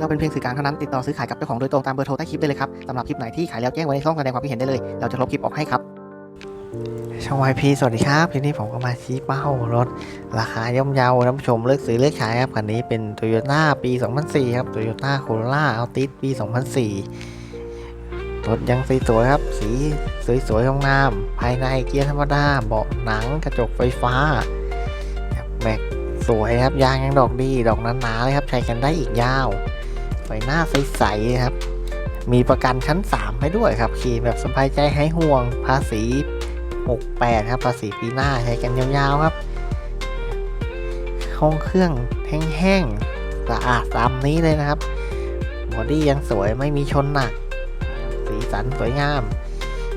เราเป็นเพียงสื่อกลางเท่านั้นติดต่อซื้อขายกับเจ้าของโดยตรงตามเบอร์โทรใต้คลิปได้เลยครับสำหรับคลิปไหนที่ขายแล้วแจ้งไว้ในช่องแสดงความคิดเห็นได้เลย เราจะลบคลิปออกให้ครับช่อง YP สวัสดีครับ ทีนี้ผมก็มาชี้เป้ารถ ราคาย่อมเยาท่านผู้ชมเลือกซื้อเลือกขายครับคันนี้เป็น Toyota ปี 2004 ครับ Toyota Corolla Altis ปี 2004 รถยังสวยครับ สีสวยๆงามๆภายในเกียร์ธรรมดา เบาะหนังกระจกไฟฟ้าแม็กสวยครับ ยางยังดอกดี ดอกนั้นหนาเลยครับ ใช้กันได้อีกยาว ฟหน้าใสๆครับ มีประกันชั้น 3 ให้ด้วยครับ ขี่แบบสบายใจให้ห่วง ภาษี 68 ครับ ภาษีปีหน้าใช้กันยาวๆครับ ห้องเครื่องแห้งๆสะอาดตามนี้เลยนะครับบอดี้ยังสวยไม่มีชนหนัก สีสันสวยงาม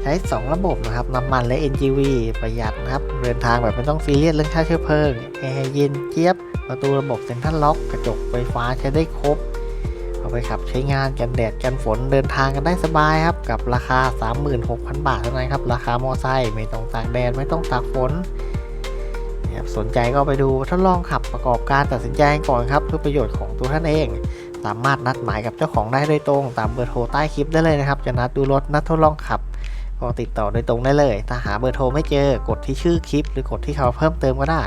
ใช้ 2 ระบบนะครับ น้ำมันและ NGV ประหยัดนะครับเดินทางแบบไม่ต้องซีเรียสเรื่องค่าเชื้อเพลิงแอร์เย็นเจี๊ยบประตูระบบเซ็นทรัลล็อกกระจกไฟฟ้าใช้ได้ครบ ไปขับใช้งานกันแดดกันฝนเดินทางกันได้สบายครับ กับราคา 36,000 บาทเท่านั้นครับ ราคามอไซค์ไม่ต้องตากแดดไม่ต้องตากฝนนะครับสนใจก็ไปดูทดลองขับประกอบการตัดสินใจก่อนครับเพื่อประโยชน์ของตัวท่านเอง สามารถนัดหมายกับเจ้าของได้โดยตรง ตามเบอร์โทรใต้คลิปได้เลยนะครับ จะนัดดูรถนัดทดลองขับก็ติดต่อโดยตรงได้เลย ถ้าหาเบอร์โทรไม่เจอกดที่ชื่อคลิป หรือกดที่เขาเพิ่มเติมก็ได้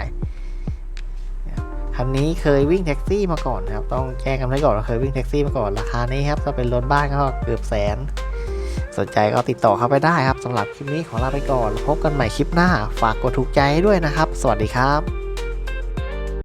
คันนี้เคยวิ่งแท็กซี่มาก่อนนะครับ ต้องแจ้งกันไว้ก่อนเราเคยวิ่งแท็กซี่มาก่อน ราคานี้ครับถ้าเป็นรถบ้านก็เกือบแสน สนใจก็ติดต่อเข้าไปได้ครับสำหรับคลิปนี้ขอลาไปก่อน พบกันใหม่คลิปหน้า ฝากกดถูกใจด้วยนะครับ สวัสดีครับ